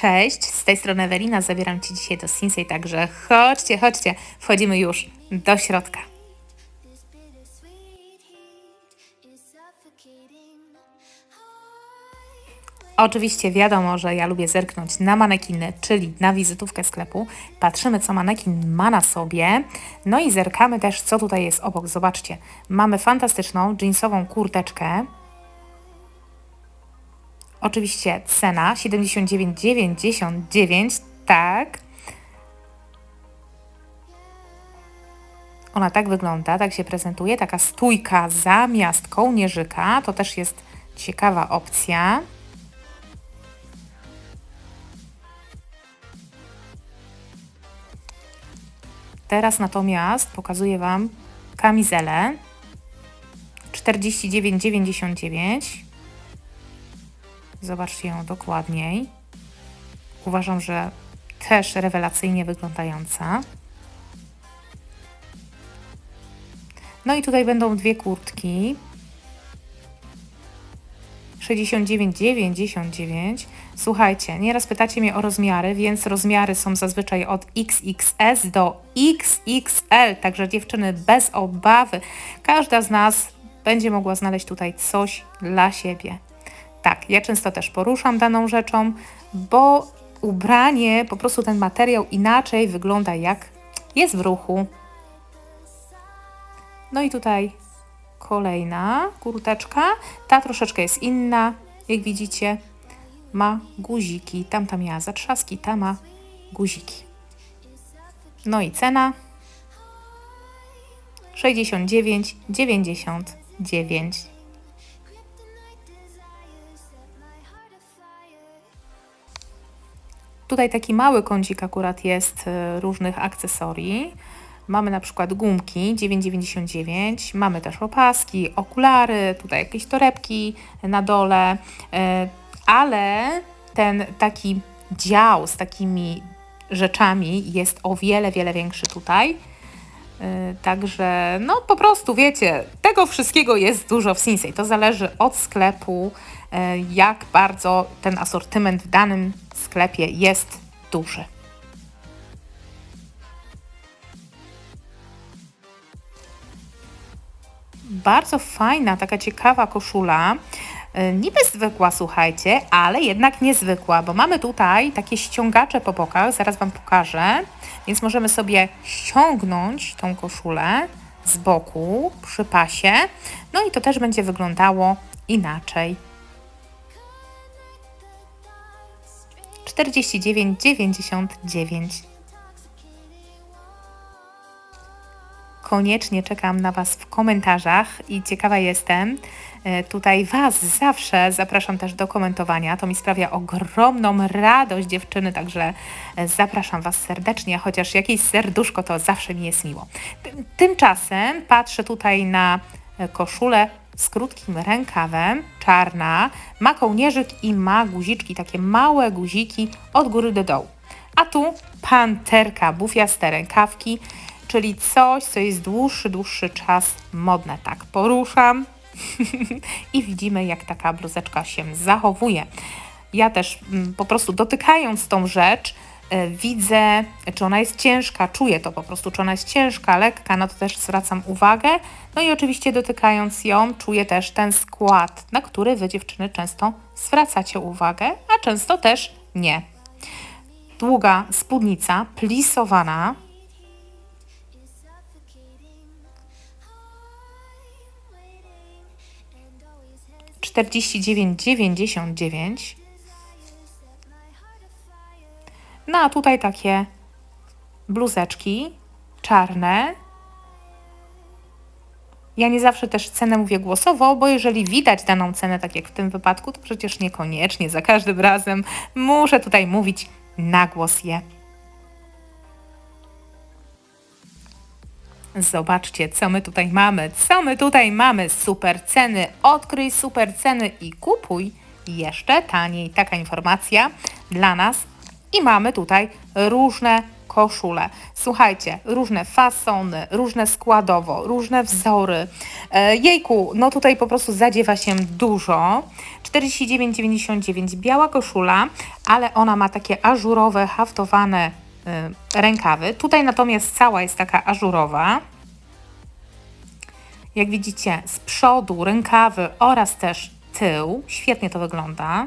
Cześć, z tej strony Ewelina, zabieram Ci dzisiaj do Sinsei, także chodźcie, chodźcie, wchodzimy już do środka. Oczywiście wiadomo, że ja lubię zerknąć na manekiny, czyli na wizytówkę sklepu. Patrzymy, co manekin ma na sobie. No i zerkamy też, co tutaj jest obok. Zobaczcie, mamy fantastyczną jeansową kurteczkę. Oczywiście cena 79,99, tak. Ona tak wygląda, tak się prezentuje, taka stójka zamiast kołnierzyka. To też jest ciekawa opcja. Teraz natomiast pokazuję Wam kamizelę 49,99. Zobaczcie ją dokładniej. Uważam, że też rewelacyjnie wyglądająca. No i tutaj będą dwie kurtki. 69,99. Słuchajcie, nieraz pytacie mnie o rozmiary, więc rozmiary są zazwyczaj od XXS do XXL, także dziewczyny bez obawy. Każda z nas będzie mogła znaleźć tutaj coś dla siebie. Tak, ja często też poruszam daną rzeczą, bo ubranie, po prostu ten materiał inaczej wygląda jak jest w ruchu. No i tutaj kolejna kurteczka. Ta troszeczkę jest inna, jak widzicie. Ma guziki. Tamta miała zatrzaski, ta ma guziki. No i cena 69,99. Tutaj taki mały kącik akurat jest y, różnych akcesorii. Mamy na przykład gumki 9,99, mamy też opaski, okulary, tutaj jakieś torebki na dole, y, ale ten taki dział z takimi rzeczami jest o wiele, wiele większy tutaj. Y, Także, no po prostu wiecie, tego wszystkiego jest dużo w Sinsei. To zależy od sklepu, y, jak bardzo ten asortyment w danym sklepie jest duży. Bardzo fajna, taka ciekawa koszula. Y, Niby zwykła, słuchajcie, ale jednak niezwykła, bo mamy tutaj takie ściągacze po bokach, zaraz Wam pokażę. Więc możemy sobie ściągnąć tą koszulę z boku przy pasie. No i to też będzie wyglądało inaczej. 49,99. Koniecznie czekam na Was w komentarzach i ciekawa jestem. E, Tutaj Was zawsze zapraszam też do komentowania. To mi sprawia ogromną radość dziewczyny, także e, zapraszam Was serdecznie, chociaż jakieś serduszko to zawsze mi jest miło. Tym- Tymczasem patrzę tutaj na e, koszulę z krótkim rękawem, czarna, ma kołnierzyk i ma guziczki, takie małe guziki od góry do dołu. A tu panterka, bufiaste rękawki, czyli coś, co jest dłuższy, dłuższy czas modne. Tak, poruszam i widzimy, jak taka bluzeczka się zachowuje. Ja też mm, po prostu dotykając tą rzecz, e, widzę, czy ona jest ciężka, czuję to po prostu, czy ona jest ciężka, lekka, na to też zwracam uwagę. No i oczywiście dotykając ją, czuję też ten skład, na który wy dziewczyny często zwracacie uwagę, a często też nie. Długa spódnica, plisowana, 49,99. Set my heart afire. No a tutaj takie bluzeczki czarne. Ja nie zawsze też cenę mówię głosowo, bo jeżeli widać daną cenę, tak jak w tym wypadku, to przecież niekoniecznie za każdym razem muszę tutaj mówić na głos je. Zobaczcie, co my tutaj mamy. Co my tutaj mamy? Super ceny. Odkryj super ceny i kupuj jeszcze taniej. Taka informacja dla nas. I mamy tutaj różne koszule. Słuchajcie, różne fasony, różne składowo, różne wzory. E, jejku, no tutaj po prostu zadziewa się dużo. 49,99 biała koszula, ale ona ma takie ażurowe, haftowane rękawy. Tutaj natomiast cała jest taka ażurowa. Jak widzicie, z przodu rękawy oraz też tył. Świetnie to wygląda.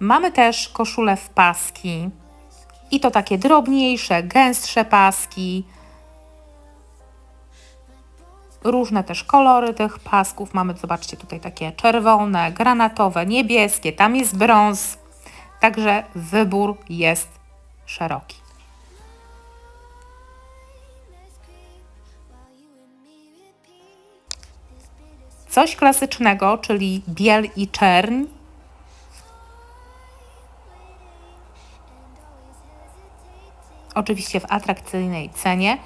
Mamy też koszule w paski. I to takie drobniejsze, gęstsze paski. Różne też kolory tych pasków. Mamy, zobaczcie, tutaj takie czerwone, granatowe, niebieskie. Tam jest brąz. Także wybór jest szeroki. Coś klasycznego, czyli biel i czerń. Oczywiście w atrakcyjnej cenie.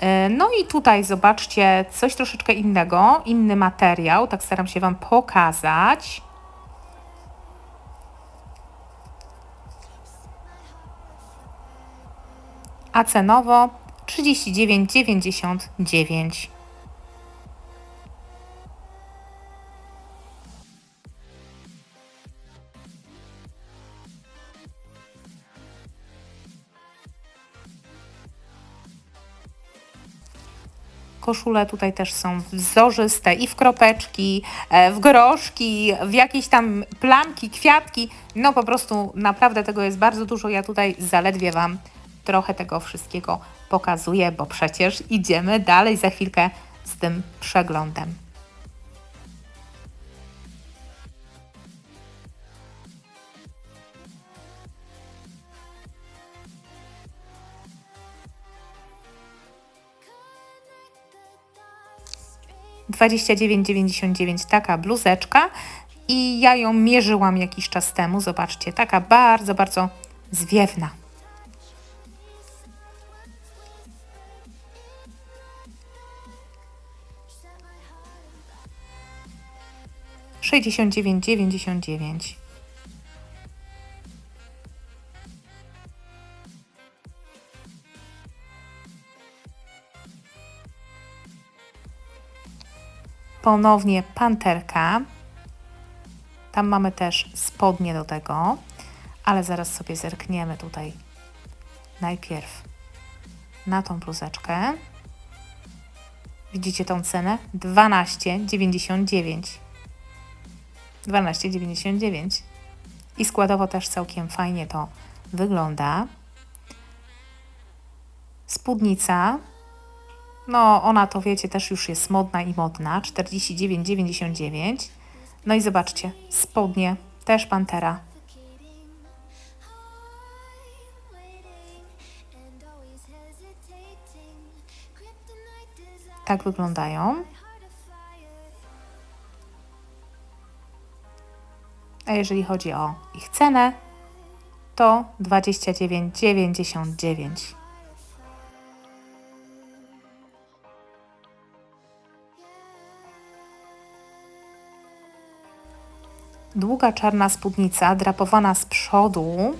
E, No i tutaj zobaczcie coś troszeczkę innego, inny materiał. Tak staram się Wam pokazać. A cenowo 39,99. Koszule tutaj też są wzorzyste i w kropeczki, e, w groszki, w jakieś tam plamki, kwiatki. No po prostu naprawdę tego jest bardzo dużo. Ja tutaj zaledwie Wam trochę tego wszystkiego pokazuję, bo przecież idziemy dalej za chwilkę z tym przeglądem. Dwadzieścia dziewięć dziewięćdziesiąt dziewięć taka bluzeczka i ja ją mierzyłam jakiś czas temu. Zobaczcie, taka bardzo, bardzo zwiewna. 69,99. Ponownie panterka. Tam mamy też spodnie do tego, ale zaraz sobie zerkniemy tutaj najpierw na tą bluzeczkę. Widzicie tą cenę? 12,99. 12,99. I składowo też całkiem fajnie to wygląda. Spódnica. No, ona to wiecie, też już jest modna i modna. 49,99. No i zobaczcie, spodnie, też pantera. Tak wyglądają. A jeżeli chodzi o ich cenę, to 29,99. Długa czarna spódnica, drapowana z przodu,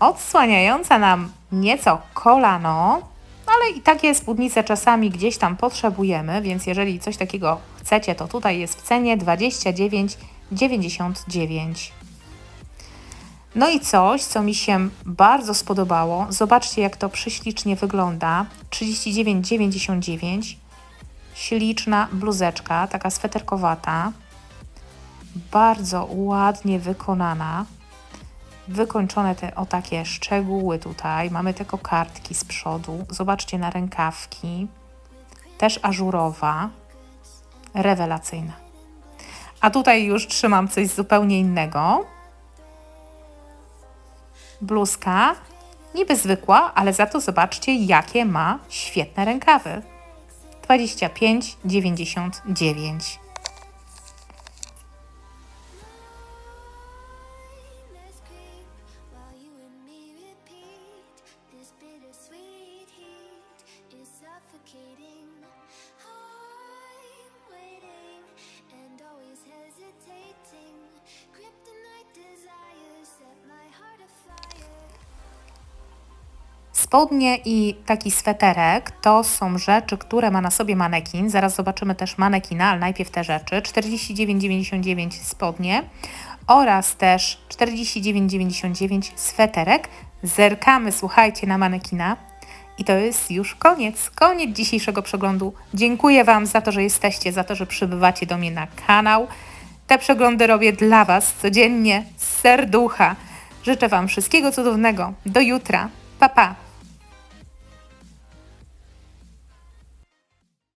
odsłaniająca nam nieco kolano, ale i takie spódnice czasami gdzieś tam potrzebujemy, więc jeżeli coś takiego chcecie, to tutaj jest w cenie 29,99. No i coś, co mi się bardzo spodobało. Zobaczcie, jak to prześlicznie wygląda. 39,99. Śliczna bluzeczka, taka sweterkowata. Bardzo ładnie wykonana. Wykończone te o takie szczegóły tutaj. Mamy te kokardki z przodu. Zobaczcie na rękawki. Też ażurowa. Rewelacyjna. A tutaj już trzymam coś zupełnie innego. Bluzka. Niby zwykła, ale za to zobaczcie, jakie ma świetne rękawy. 25,99. Spodnie i taki sweterek to są rzeczy, które ma na sobie manekin. Zaraz zobaczymy też manekina, ale najpierw te rzeczy. 49,99 spodnie oraz też 49,99 sweterek. Zerkamy, słuchajcie, na manekina. I to jest już koniec, koniec dzisiejszego przeglądu. Dziękuję Wam za to, że jesteście, za to, że przybywacie do mnie na kanał. Te przeglądy robię dla Was codziennie z serducha. Życzę Wam wszystkiego cudownego. Do jutra. Pa, pa.